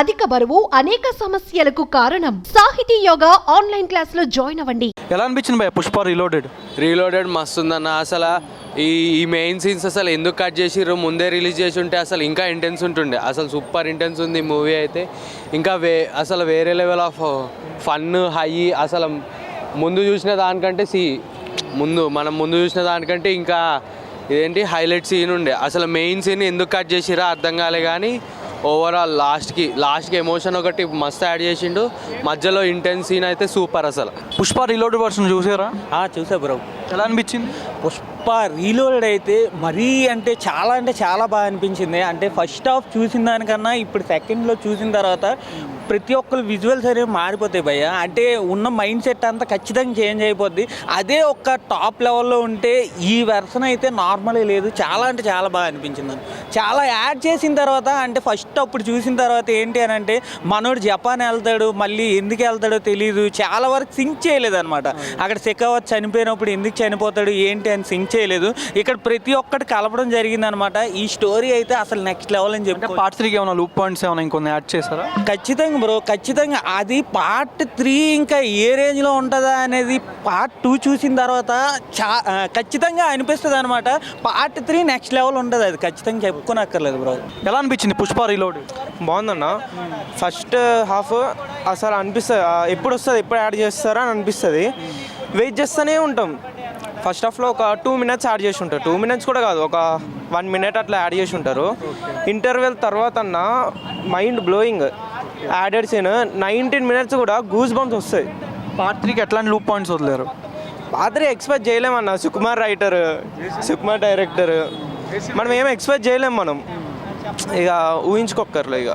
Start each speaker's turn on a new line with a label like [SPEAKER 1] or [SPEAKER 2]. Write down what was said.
[SPEAKER 1] అధిక బరువు అనేక సమస్యలకు కారణం. సాహితీ యోగా ఆన్లైన్ క్లాసులో జాయిన్ అవ్వండి.
[SPEAKER 2] ఎలా అనిపించింది భయ పుష్ప రీలోడెడ్
[SPEAKER 3] రీలోడెడ్ మస్తు ఉందన్న అసలు ఈ ఈ మెయిన్ సీన్స్ అసలు ఎందుకు కట్ చేసిర్రు? ముందే రిలీజ్ చేసి ఉంటే అసలు ఇంకా ఇంటెన్స్ ఉంటుండే. అసలు సూపర్ ఇంటెన్స్ ఉంది మూవీ అయితే. ఇంకా వే అసలు వేరే లెవెల్ ఆఫ్ ఫన్ హై అసలు ముందు చూసిన దానికంటే సి ముందు మనం ముందు చూసిన దానికంటే ఇంకా ఇదేంటి హైలైట్ సీన్ ఉండే. అసలు మెయిన్ సీన్ ఎందుకు కట్ చేసిరా అర్థం కాలే కానీ ఓవరాల్ లాస్ట్కి లాస్ట్కి ఎమోషన్ ఒకటి మస్తు యాడ్ చేసిండు. మధ్యలో ఇంటెన్స్ సీన్ అయితే సూపర్ అసలు.
[SPEAKER 2] పుష్ప రీలోడెడ్ వర్షన్ చూసారా?
[SPEAKER 4] ఆ, చూసా బ్రో
[SPEAKER 2] ఎలా అనిపించింది?
[SPEAKER 4] పుష్ప రీలోడ్ అయితే మరీ అంటే చాలా అంటే చాలా బాగా అనిపించింది. అంటే ఫస్ట్ హాఫ్ చూసిన దానికన్నా ఇప్పుడు సెకండ్లో చూసిన తర్వాత ప్రతి ఒక్కరు విజువల్స్ అనేవి మారిపోతాయి భయ్య. అంటే ఉన్న మైండ్ సెట్ అంతా ఖచ్చితంగా చేంజ్ అయిపోద్ది. అదే ఒక టాప్ లెవెల్లో ఉంటే ఈ వెర్షన్ అయితే నార్మలే లేదు. చాలా అంటే చాలా బాగా అనిపించింది. చాలా యాడ్ చేసిన తర్వాత అంటే ఫస్ట్ అప్పుడు చూసిన తర్వాత ఏంటి అని అంటే మనోడు జపాన్ వెళ్తాడు మళ్ళీ ఎందుకు వెళ్తాడో తెలియదు చాలా వరకు సింక్ చేయలేదు అనమాట అక్కడ సెకావత్ చనిపోయినప్పుడు ఎందుకు చనిపోతాడు ఏంటి అని సింక్ చేయలేదు. ఇక్కడ ప్రతి ఒక్కటి కలపడం జరిగింది అనమాట ఈ స్టోరీ అయితే అసలు నెక్స్ట్ లెవెల్ అని
[SPEAKER 2] అంటే
[SPEAKER 4] చెప్పి
[SPEAKER 2] పార్ట్ త్రీకి ఏమైనా లూప్ పాయింట్స్ ఏమైనా ఇంకొన్ని యాడ్ చేశారా?
[SPEAKER 4] ఖచ్చితంగా బ్రో ఖచ్చితంగా. అది పార్ట్ త్రీ ఇంకా ఏ రేంజ్లో ఉంటుందా అనేది పార్ట్ టూ చూసిన తర్వాత చా ఖచ్చితంగా అనిపిస్తుంది అనమాట. పార్ట్ త్రీ నెక్స్ట్ లెవెల్ ఉంటుంది అది. ఖచ్చితంగా చెప్పుకోనక్కర్లేదు బ్రో
[SPEAKER 2] ఎలా అనిపించింది పుష్ప రీలోడెడ్
[SPEAKER 5] బాగుందన్న. ఫస్ట్ హాఫ్ అసలు అనిపిస్తుంది. ఎప్పుడు వస్తుంది ఎప్పుడు యాడ్ చేస్తారా అని అనిపిస్తుంది. వెయిట్ చేస్తూనే ఉంటాం. ఫస్ట్ హాఫ్లో ఒక టూ మినిట్స్ యాడ్ చేసి ఉంటారు. టూ మినిట్స్ కూడా కాదు ఒక వన్ మినిట్ అట్లా యాడ్ చేసి ఉంటారు. ఇంటర్వెల్ తర్వాత అన్న mind blowing. Added scene. Nineteen minutes కూడా గూస్ బంప్స్ వస్తాయి.
[SPEAKER 2] పార్ట్ త్రీకి ఎట్లాంటి లూప్ పాయింట్స్ వదిలేరు?
[SPEAKER 5] పాత్ర expect చేయలేమన్న. Sukumar writer Sukumar director. మనం ఏం ఎక్స్పెక్ట్ చేయలేం మనం. ఇక ఊహించుకోక్కర్లే ఇక.